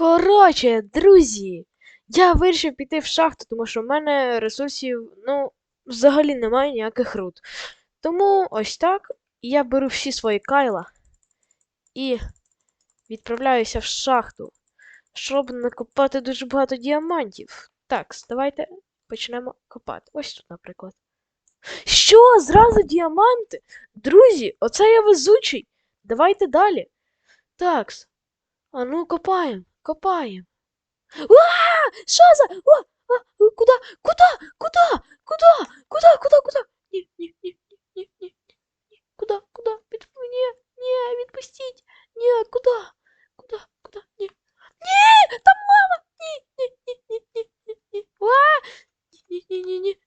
Коротше, друзі, я вирішив піти в шахту, тому що в мене ресурсів, ну, взагалі немає ніяких руд. Тому ось так. Я беру всі свої кайла і відправляюся в шахту, щоб накопати дуже багато діамантів. Так, давайте почнемо копати. Ось тут, наприклад. Що? Зразу діаманти? Друзі, оце я везучий. Давайте далі. Такс. А ну, копаємо, Копаем. Уа! Що за? О! А! Куда? Куда? Куда? Куда? Куда? Куда? Куда? Ні, ні, ні, ні, ні, ні. Куда? Куда? Не, не, ні, відпустіть. Ні, куда? Куда? Куда? Ні. Ні, там мама. Ні, ні, ні, ні, ні, ні. Уа! Ні, ні, ні, ні.